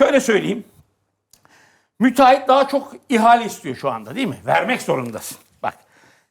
şöyle söyleyeyim. Müteahhit daha çok ihale istiyor şu anda değil mi? Vermek zorundasın. Bak.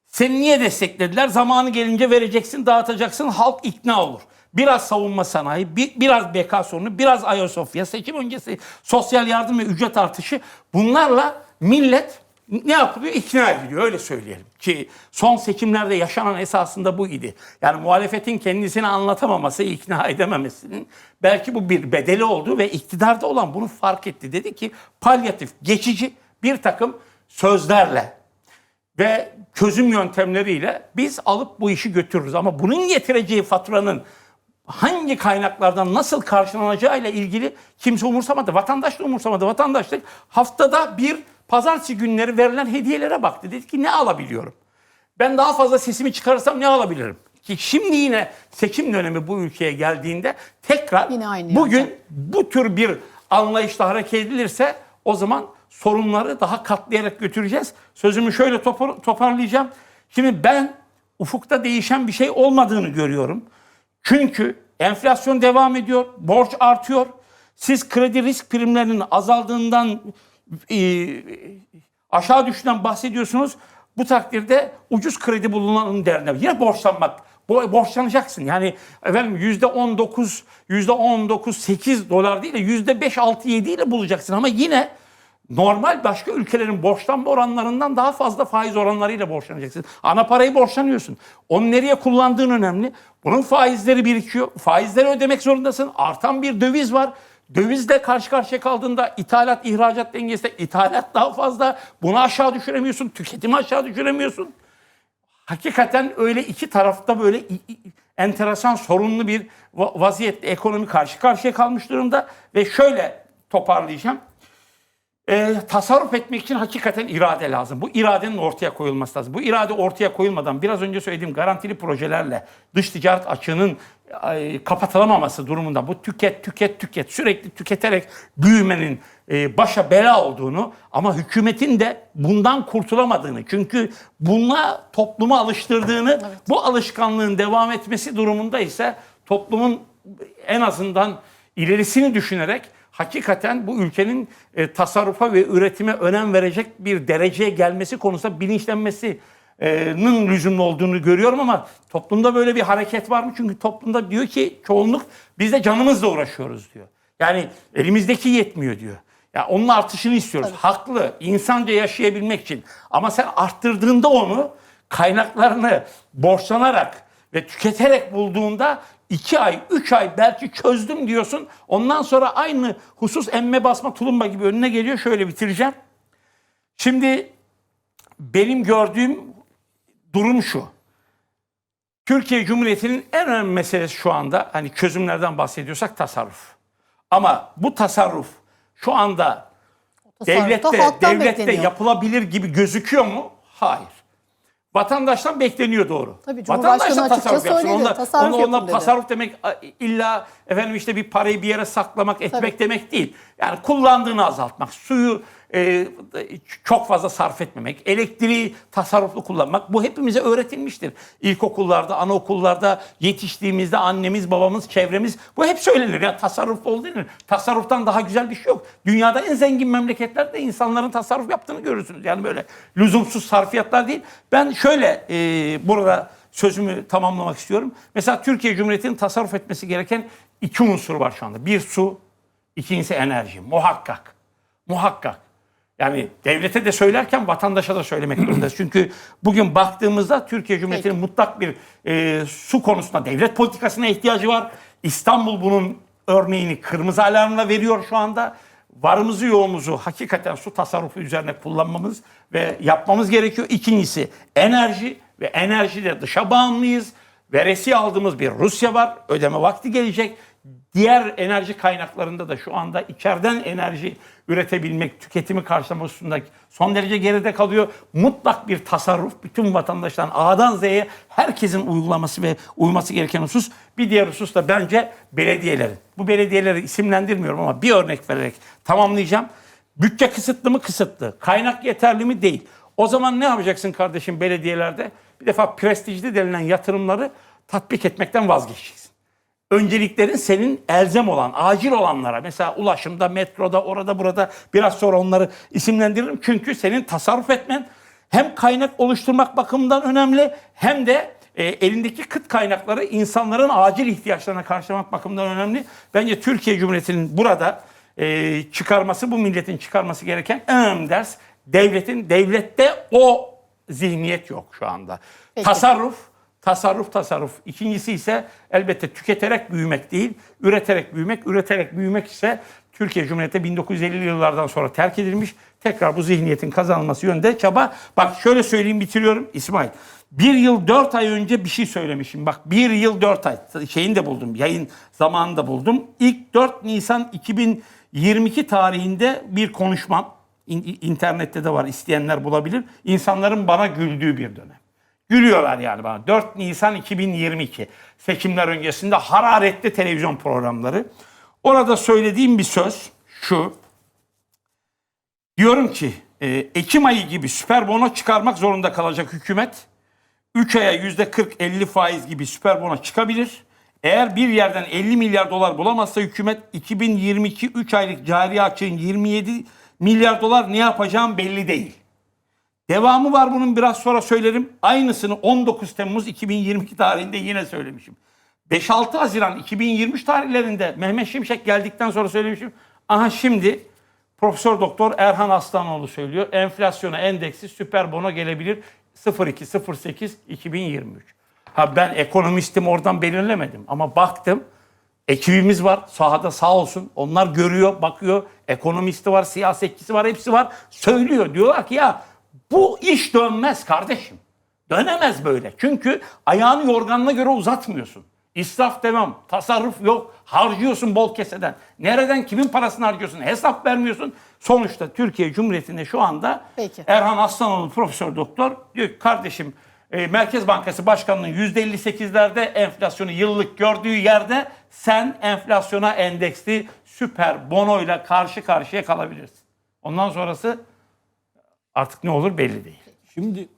Seni niye desteklediler? Zamanı gelince vereceksin, dağıtacaksın, halk ikna olur. Biraz savunma sanayi, bir, biraz BK sorunu, biraz Ayasofya, seçim öncesi sosyal yardım ve ücret artışı. Bunlarla millet ne yapılıyor? İkna ediliyor öyle söyleyelim. Ki son seçimlerde yaşanan esasında bu idi. Yani muhalefetin kendisini anlatamaması, ikna edememesinin belki bu bir bedeli oldu ve iktidarda olan bunu fark etti. Dedi ki palyatif, geçici bir takım sözlerle ve çözüm yöntemleriyle biz alıp bu işi götürürüz. Ama bunun getireceği faturanın hangi kaynaklardan nasıl karşılanacağıyla ilgili kimse umursamadı. Vatandaş da umursamadı. Vatandaşlık haftada bir pazartesi günleri verilen hediyelere baktı. Dedi ki ne alabiliyorum? Ben daha fazla sesimi çıkarırsam ne alabilirim? Ki şimdi yine seçim dönemi bu ülkeye geldiğinde tekrar Yine aynı bugün yöntem. bu tür bir anlayışla hareket edilirse o zaman sorunları daha katlayarak götüreceğiz. Sözümü şöyle topar- toparlayacağım. Şimdi ben ufukta değişen bir şey olmadığını görüyorum. Çünkü enflasyon devam ediyor, borç artıyor. Siz kredi risk primlerinin azaldığından aşağı düştüğünden bahsediyorsunuz. Bu takdirde ucuz kredi bulunan derine yine borçlanmak Bo- borçlanacaksın. Yani efendim yüzde 19, yüzde 19, 8 dolar değil de yüzde 5, 6, 7 ile bulacaksın. Ama yine normal başka ülkelerin borçlanma oranlarından daha fazla faiz oranlarıyla borçlanacaksın. Ana parayı borçlanıyorsun. Onu nereye kullandığın önemli. Bunun faizleri birikiyor. Faizleri ödemek zorundasın. Artan bir döviz var. Dövizle karşı karşıya kaldığında ithalat ihracat dengesinde ithalat daha fazla. Bunu aşağı düşüremiyorsun. Tüketimi aşağı düşüremiyorsun hakikaten öyle iki tarafta böyle enteresan sorunlu bir va- vaziyette ekonomi karşı karşıya kalmış durumda ve şöyle toparlayacağım. Ee, tasarruf etmek için hakikaten irade lazım. Bu iradenin ortaya koyulması lazım. Bu irade ortaya koyulmadan biraz önce söylediğim garantili projelerle dış ticaret açığının ay, kapatılamaması durumunda bu tüket tüket tüket sürekli tüketerek büyümenin e, başa bela olduğunu ama hükümetin de bundan kurtulamadığını çünkü buna toplumu alıştırdığını bu alışkanlığın devam etmesi durumunda ise toplumun en azından ilerisini düşünerek hakikaten bu ülkenin e, tasarrufa ve üretime önem verecek bir dereceye gelmesi konusunda bilinçlenmesinin lüzumlu olduğunu görüyorum ama toplumda böyle bir hareket var mı? Çünkü toplumda diyor ki çoğunluk biz de canımızla uğraşıyoruz diyor. Yani elimizdeki yetmiyor diyor. Ya onun artışını istiyoruz. Haklı. insanca yaşayabilmek için. Ama sen arttırdığında onu kaynaklarını borçlanarak ve tüketerek bulduğunda iki ay, üç ay belki çözdüm diyorsun. Ondan sonra aynı husus emme basma tulumba gibi önüne geliyor. Şöyle bitireceğim. Şimdi benim gördüğüm durum şu. Türkiye Cumhuriyeti'nin en önemli meselesi şu anda hani çözümlerden bahsediyorsak tasarruf. Ama bu tasarruf şu anda Tasarruf devlette devlette bekleniyor. yapılabilir gibi gözüküyor mu? Hayır. Vatandaştan bekleniyor doğru. Tabii, Cumhurbaşkanı Vatandaş da açıkça tasarruf yapsın. söyledi, Onunla- tasarruf yapın dedi. tasarruf demek illa efendim işte bir parayı bir yere saklamak, etmek demek değil. Yani kullandığını azaltmak, suyu e, çok fazla sarf etmemek, elektriği tasarruflu kullanmak bu hepimize öğretilmiştir. İlkokullarda, anaokullarda yetiştiğimizde annemiz, babamız, çevremiz bu hep söylenir. Ya tasarruf ol denir. Tasarruftan daha güzel bir şey yok. Dünyada en zengin memleketlerde insanların tasarruf yaptığını görürsünüz. Yani böyle lüzumsuz sarfiyatlar değil. Ben şöyle e, burada sözümü tamamlamak istiyorum. Mesela Türkiye Cumhuriyeti'nin tasarruf etmesi gereken iki unsur var şu anda. Bir su, ikincisi enerji. Muhakkak. Muhakkak. Yani devlete de söylerken vatandaşa da söylemek zorundayız. Çünkü bugün baktığımızda Türkiye Cumhuriyeti'nin mutlak bir e, su konusunda devlet politikasına ihtiyacı var. İstanbul bunun örneğini kırmızı alarmla veriyor şu anda. Varımızı yoğumuzu hakikaten su tasarrufu üzerine kullanmamız ve yapmamız gerekiyor. İkincisi enerji ve enerjide dışa bağımlıyız. Veresi aldığımız bir Rusya var. Ödeme vakti gelecek. Diğer enerji kaynaklarında da şu anda içeriden enerji üretebilmek, tüketimi karşılama hususunda son derece geride kalıyor. Mutlak bir tasarruf bütün vatandaşların A'dan Z'ye herkesin uygulaması ve uyması gereken husus. Bir diğer husus da bence belediyelerin. Bu belediyeleri isimlendirmiyorum ama bir örnek vererek tamamlayacağım. Bütçe kısıtlı mı? Kısıtlı. Kaynak yeterli mi? Değil. O zaman ne yapacaksın kardeşim belediyelerde? Bir defa prestijli denilen yatırımları tatbik etmekten vazgeçeceksin. Önceliklerin senin elzem olan, acil olanlara mesela ulaşımda, metroda, orada burada biraz sonra onları isimlendiririm. Çünkü senin tasarruf etmen hem kaynak oluşturmak bakımından önemli hem de e, elindeki kıt kaynakları insanların acil ihtiyaçlarına karşılamak bakımından önemli. Bence Türkiye Cumhuriyeti'nin burada e, çıkarması, bu milletin çıkarması gereken en önemli ders devletin, devlette o zihniyet yok şu anda. Peki. Tasarruf, tasarruf, tasarruf. İkincisi ise elbette tüketerek büyümek değil, üreterek büyümek. Üreterek büyümek ise Türkiye Cumhuriyeti 1950'li yıllardan sonra terk edilmiş. Tekrar bu zihniyetin kazanılması yönünde çaba. Bak şöyle söyleyeyim bitiriyorum İsmail. Bir yıl dört ay önce bir şey söylemişim. Bak bir yıl dört ay şeyini de buldum. Yayın zamanını da buldum. İlk 4 Nisan 2022 tarihinde bir konuşmam. İn- internette de var isteyenler bulabilir. İnsanların bana güldüğü bir dönem. Gülüyorlar yani bana. 4 Nisan 2022 seçimler öncesinde hararetli televizyon programları. Orada söylediğim bir söz şu. Diyorum ki e, Ekim ayı gibi süper bono çıkarmak zorunda kalacak hükümet. 3 aya %40-50 faiz gibi süper bono çıkabilir. Eğer bir yerden 50 milyar dolar bulamazsa hükümet 2022 3 aylık cari açığın 27 milyar dolar ne yapacağım belli değil. Devamı var bunun biraz sonra söylerim. Aynısını 19 Temmuz 2022 tarihinde yine söylemişim. 5-6 Haziran 2023 tarihlerinde Mehmet Şimşek geldikten sonra söylemişim. Aha şimdi Profesör Doktor Erhan Aslanoğlu söylüyor. Enflasyona endeksi süper bono gelebilir 02-08 2023. Ha ben ekonomistim oradan belirlemedim ama baktım ekibimiz var sahada sağ olsun. Onlar görüyor, bakıyor. Ekonomisti var, siyasetçisi var, hepsi var. Söylüyor. Diyorlar ki ya bu iş dönmez kardeşim. Dönemez böyle. Çünkü ayağını yorganına göre uzatmıyorsun. İsraf devam, tasarruf yok. Harcıyorsun bol keseden. Nereden kimin parasını harcıyorsun? Hesap vermiyorsun. Sonuçta Türkiye Cumhuriyeti'nde şu anda Peki. Erhan Aslanoğlu Profesör Doktor diyor ki kardeşim e, Merkez Bankası Başkanı'nın %58'lerde enflasyonu yıllık gördüğü yerde sen enflasyona endeksli süper bonoyla karşı karşıya kalabilirsin. Ondan sonrası artık ne olur belli değil. Şimdi